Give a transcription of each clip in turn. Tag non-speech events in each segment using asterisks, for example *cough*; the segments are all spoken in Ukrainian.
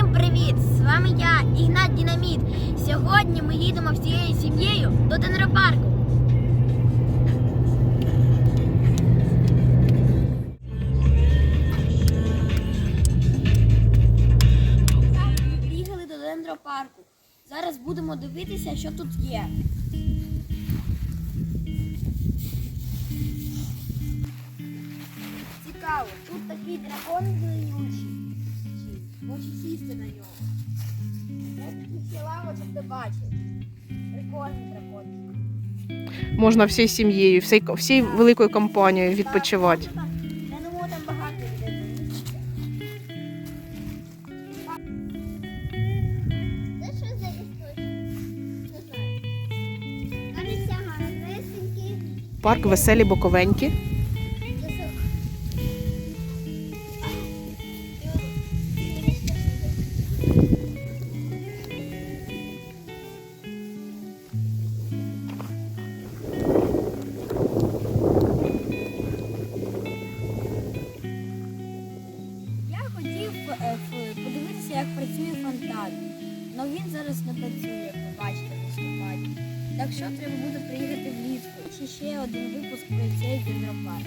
Всім привіт! З вами я, Ігнат Дінаміт. Сьогодні ми їдемо всією сім'єю до Денропарку. Приїхали до Дендропарку. Зараз будемо дивитися, що тут є. Цікаво, тут такий дракон зеленючий. Хочу сісти на нього. Лавочок. Прикольний. Можна всією сім'єю, всією, всією великою компанією відпочивати. Я думаю, там багато людей. Це що за істочник? Не знаю. Кажеться, гарнесенький. Парк веселі Боковенькі. Так що треба буде приїхати влітку. Чи ще один випуск про цей гідропарк.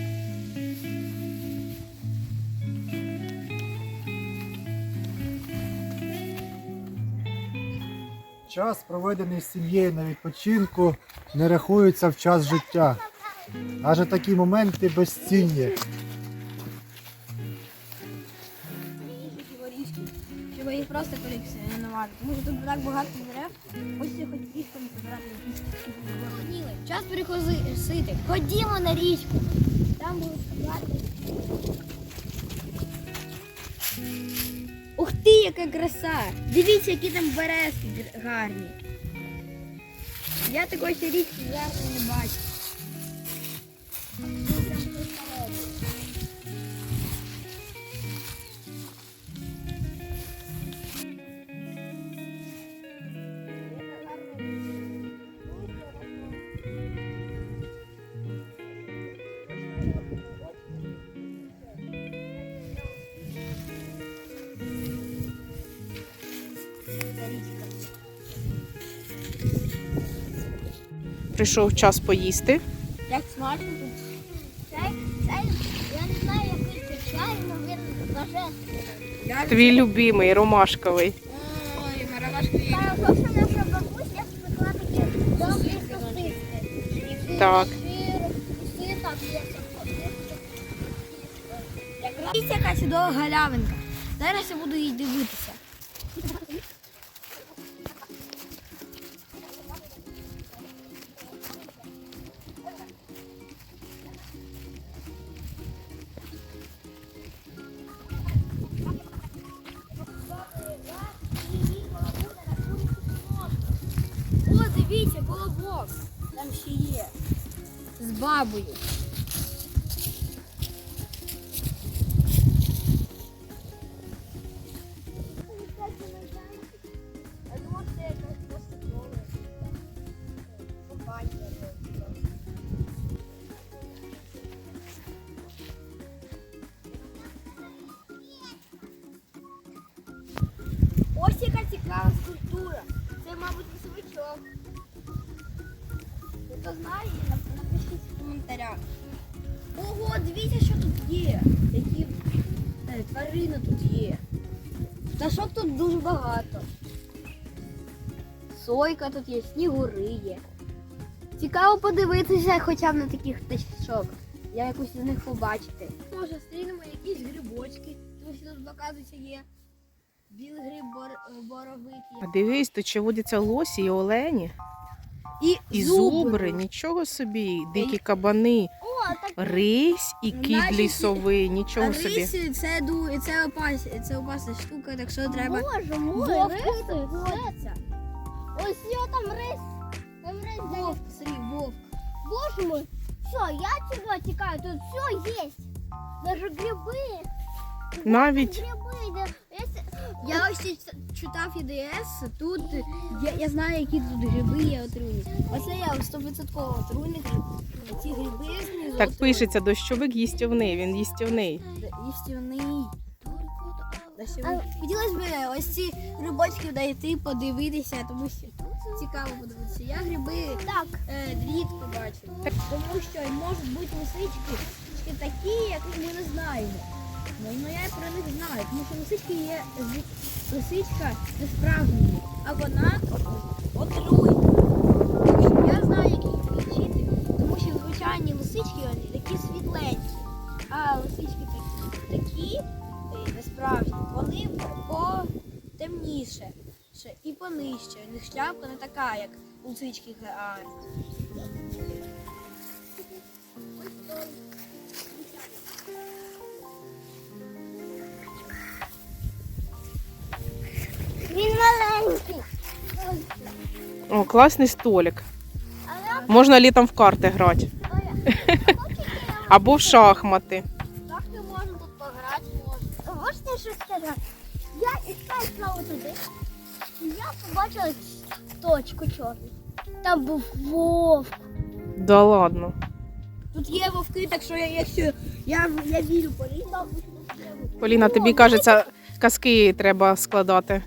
Час, проведений з сім'єю на відпочинку, не рахується в час життя. Аже такі моменти безцінні. Просто колекціонувати. Тому що тут так багато дерев. Хочеться хоч їх там збирати. Ходіли. Час перекусити. Ходімо на річку. Там будуть складати. Ух ти, яка краса! Дивіться, які там березки гарні. Я такої ще річки зараз не бачу. Прийшов час поїсти. Як смачно тут. Чай, чай, я не знаю, який це чай, але він божественний. Твій любимий, ромашковий. Ой, добрі. Так. Сир, сир так є. Дивіться, яка чудова галявинка. Зараз я буду її дивитися. Дивіться. Там ще є. З бабою. Напишіть в коментарях. Ого, дивіться, що тут є. Які е, тварини тут є. Пташок тут дуже багато. Сойка тут є, снігури є. Цікаво подивитися хоча б на таких пташок. Я якусь з них побачити. Може, стрінемо якісь грибочки, тому що тут показується є. Білий гриб бор, боровик А дивись, тут ще водяться лосі і олені, І, і зубри, нічого собі, дикі кабани, рись і кіт лісовий, нічого собі. рисі це, ду- це, опас, це опасна штука, так що треба. Боже мой, Вовк риси тут ходяться. Ось я там рис. Там рис дає. Вовк, смотри, вовк. Боже мой. Все, я чего текаю, тут все есть. Даже грибы. Навіть. Если... Я ось ці- читав ЄДС, тут я, я знаю, які тут гриби є отруйні. Оце я 100% отруйний гриб. Ці гриби знизу так отруйні. пишеться дощовик їстівний, він їстівний. Їстівний. Хотілося б ось ці грибочки знайти, подивитися, тому що цікаво подивитися. Я гриби Так. е, рідко бачу. Тому що можуть бути лисички такі, яких ми не знаємо. Ну, я про них знаю, тому що лисички є лисичка не справжня, а вона отруйна. Я знаю, як їх відчити, тому що звичайні лисички вони такі світленькі, а лисички такі, такі е, несправжні, вони потемніше і понижче. У них шляпка не така, як у лисички гарні. Він маленький. О, класний столик. Можна літом в карти грати. *laughs* Або в шахмати. Так ми можемо тут пограти, можна. можете щось сказати? Я і так знову туди. І я побачила точку чорну. Там був вовк. Да ладно. Тут є вовки, так що я, якщо я, я вірю Поліні, Поліна, тобі кажеться, казки треба складати.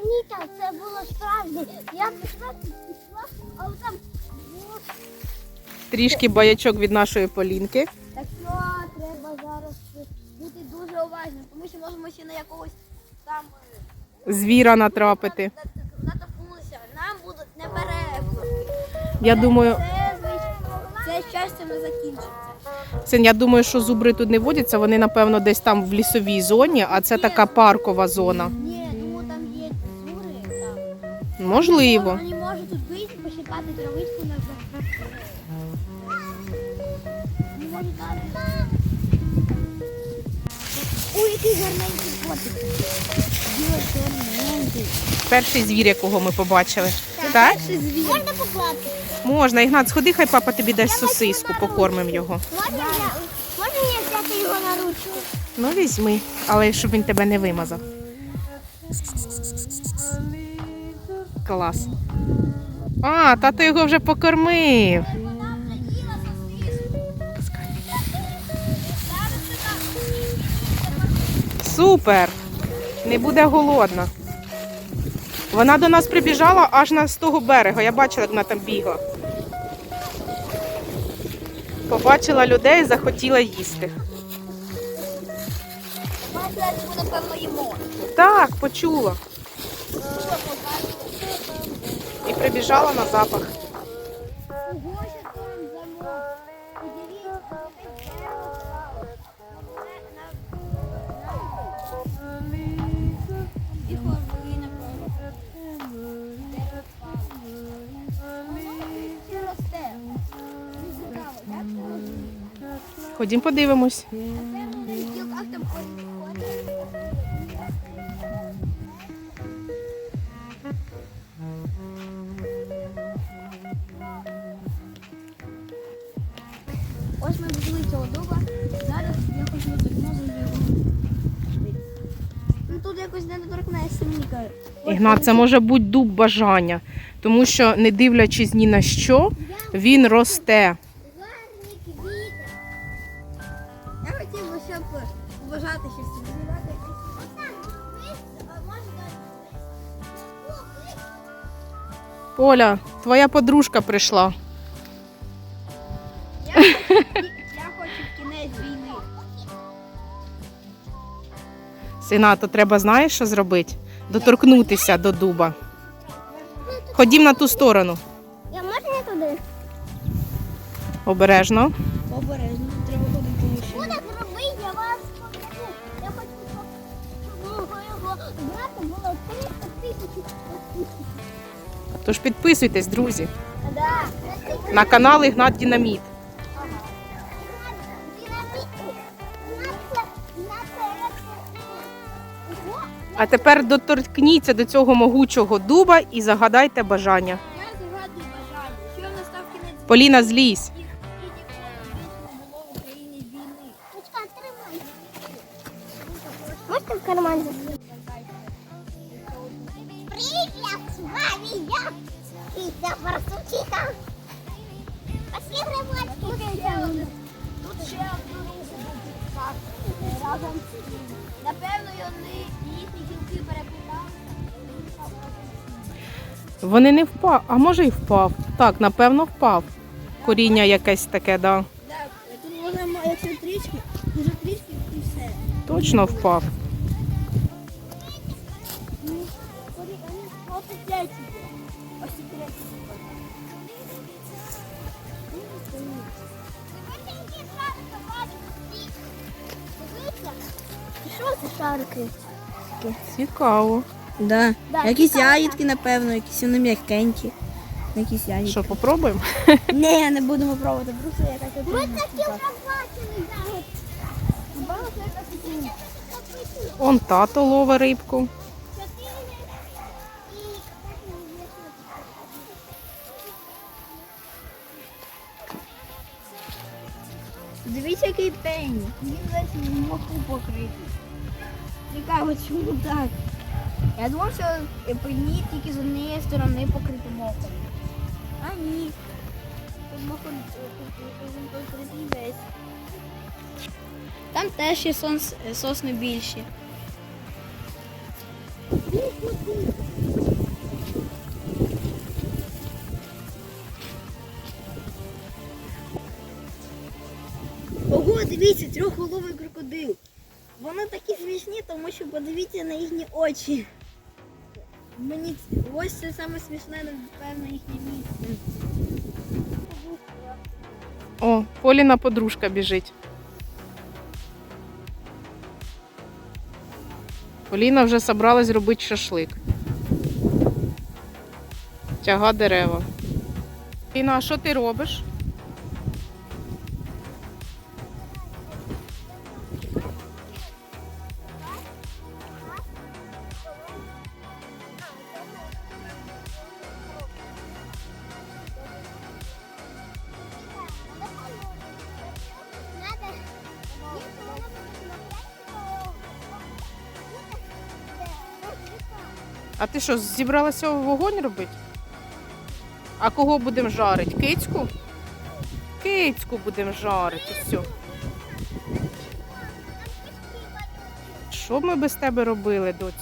Та ні, там це було справді. Я пішла, пішла, але там вовк. Трішки баячок від нашої Полінки. Так що треба зараз бути дуже уважним, тому що можемо ще на якогось там е, Звіра натрапити. натопнулися. Нам будуть не перегляди. Я думаю, Це, це щастя не закінчиться. Син, я думаю, що зубри тут не водяться, вони, напевно, десь там в лісовій зоні, а це така паркова зона. Можливо. Вони можуть тут вийти, пощипати травичку на можуть навіть... Ой, який гарненький котик. Перший звір, якого ми побачили. Так? Можна покласти? Можна, Ігнат, сходи, хай папа тобі дасть сосиску, покормимо його. Можна я, можна я взяти його на ручку? Ну, візьми, але щоб він тебе не вимазав. Клас. А, тато його вже покормив. Супер! Не буде голодна. Вона до нас прибіжала аж на з того берега. Я бачила, як вона там бігла. Побачила людей, захотіла їсти. Бачила, ми напевно їмо. Так, почула. І прибіжала на запах. Ого, ще там замок. Подивіться, це дерево впало. І хорвої, напевно. Дерево впало. Воно ще росте. Мені цікаво, як це можливо? Ходім подивимось. Якось не доторкнешся, мені каже. Ігнат, це може бути дуб бажання, тому що, не дивлячись ні на що, він росте. Гарні квіти. Я хотів би, щоб вважати щось зібрати. Отак, дивись, а можна Поля, твоя подружка прийшла. Я Сина, то треба знаєш, що зробити? Доторкнутися до дуба. Ходім на ту сторону. Я можна туди? Обережно. Обережно, треба ходити. Буде зробити, я вас покажу. Я хочу, щоб його брати було 300 тисяч. Тож підписуйтесь, друзі, на канал Ігнат Дінаміт. А тепер доторкніться до цього могучого дуба і загадайте бажання. Я загадую бажання, що в нас став кінець Поліна, злізь. Разом ним. Напевно, вони їхні гілки перепліталися. Вони не впав, а може й впав. Так, напевно, впав. Коріння якесь таке, да. Так, тут можна, якщо трішки, дуже трішки і все. Точно впав. Шарики? Цікаво. Да. Да, якісь цікаво, ягідки, напевно, якісь вони м'якенькі. Якісь ягідки. Що, попробуємо? *laughs* Ні, не будемо пробувати, просто якась от- Ми такі вже бачили такі. Он тато ловить рибку. Дивіться, який пень. Він весь моху покритий. Цікаво, чому так? Я думав, що пені тільки з однієї сторони покрити мохом. А ні. Мохом покритий весь. Там теж є сонс, сосни більші. Ого, дивіться, трьохголовий крокодил. Вони такі смішні, тому що подивіться на їхні очі. Мені ось це саме смішне, напевно, їхнє місце. О, Поліна подружка біжить. Поліна вже собралась робити шашлик. Тяга дерева. Поліна, а що ти робиш? А ти що, зібралася вогонь робити? А кого будемо жарити? Кицьку? Кицьку будемо жарити. Все. Що ми без тебе робили, доць?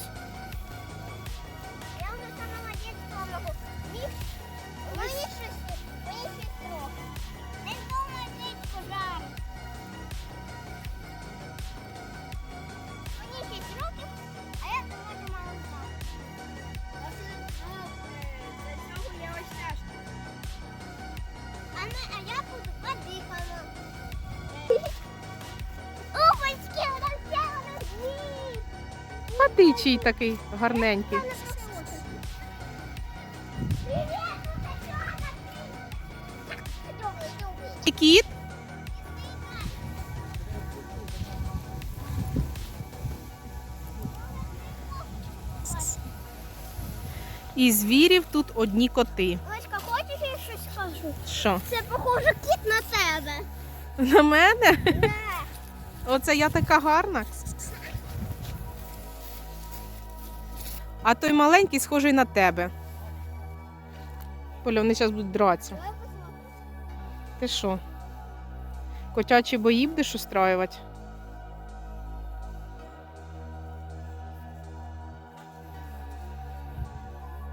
Чий такий гарненький. І Кіт? І звірів тут одні коти. Олечка, хочеш я щось скажу? Що? Це похоже кіт на тебе. На мене? Оце я така гарна. А той маленький схожий на тебе. Поля, вони зараз будуть дратися. Ти що? Котячі бої будеш устраювати?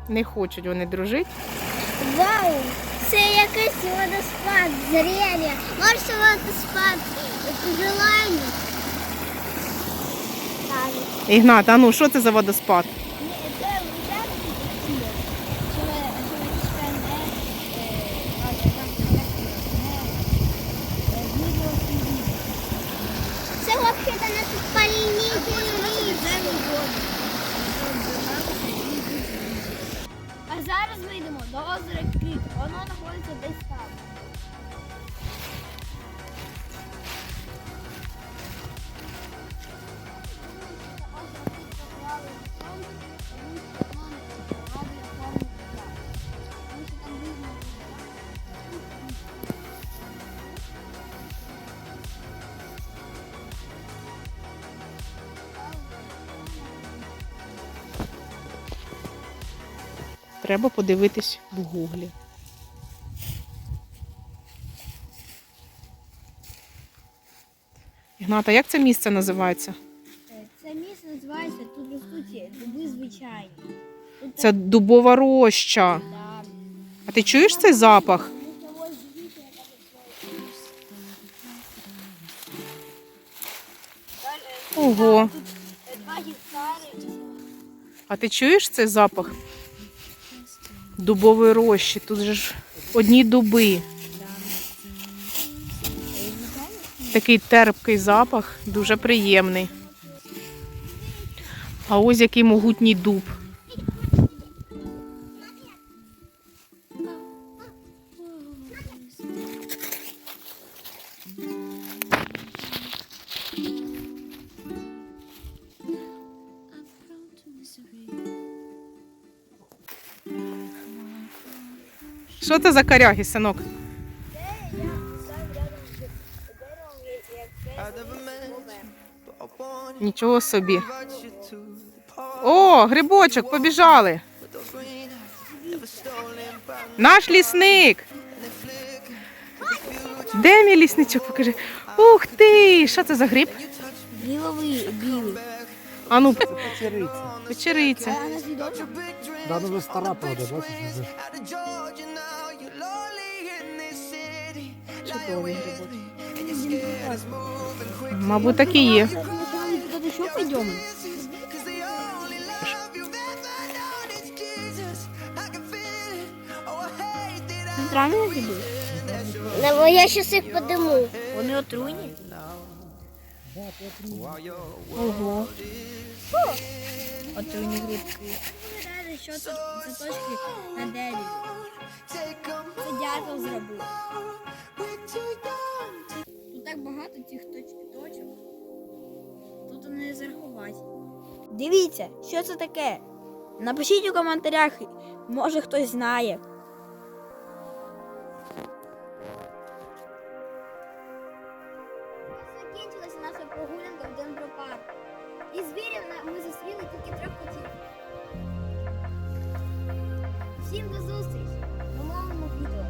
Не хочуть вони дружити. Вау! Це якийсь водоспад, зрелі. Може водоспад желання. Ігнат, а ну що це за водоспад? Треба подивитись в гуглі. Ігната, як це місце називається? Це місце називається тут ростуть дуби звичайні. Тут Це дубова роща. так. А ти чуєш цей запах? Ого. Два гектари. А ти чуєш цей запах? Дубової рощі. Тут же ж одні дуби. Такий терпкий запах, дуже приємний. А ось який могутній дуб. Що це за коряги, синок? Нічого собі. О, грибочок, побіжали. Наш лісник. Де мій лісничок? Покажи. Ух ти! Що це за гриб? Біловий, білий. А ну, Печериця. печериця. Да, ну вже стара, правда, бачиш? Чудовий грибочок. Мабуть, так і є. Грибы? Ну, я щас їх подиму. Вони отруйні? Ого. Отруйні грибки. Що це за точки на дереві? Це дятел зробив. Тут так багато цих точок. точок. Тут не зарахувати. Дивіться, що це таке? Напишіть у коментарях, може хтось знає. Всім до зустрічі! Ми маємо відео.